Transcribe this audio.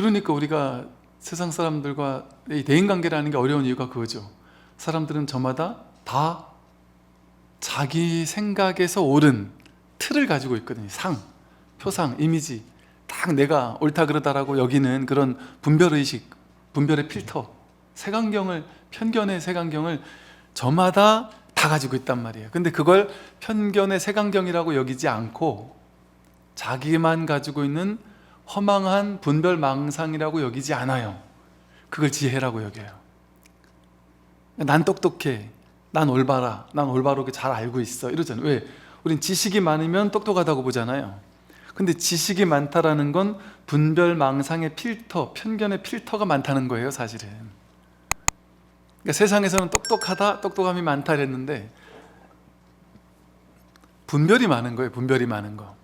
그러니까 우리가 세상 사람들과 이 대인 관계라는 게 어려운 이유가 그거죠. 사람들은 저마다 다 자기 생각에서 옳은 틀을 가지고 있거든요. 상, 표상, 이미지. 딱 내가 옳다 그러다라고 여기는 그런 분별 의식, 분별의 필터, 색안경을 편견의 색안경을 저마다 다 가지고 있단 말이에요. 근데 그걸 편견의 색안경이라고 여기지 않고 자기만 가지고 있는 허망한 분별 망상이라고 여기지 않아요. 그걸 지혜라고 여겨요. 난 똑똑해. 난 올바라. 난 올바르게 잘 알고 있어. 이러잖아요. 왜? 우린 지식이 많으면 똑똑하다고 보잖아요. 근데 지식이 많다라는 건 분별 망상의 필터, 편견의 필터가 많다는 거예요, 사실은. 그러니까 세상에서는 똑똑하다, 똑똑함이 많다 그랬는데 분별이 많은 거예요. 분별이 많은 거.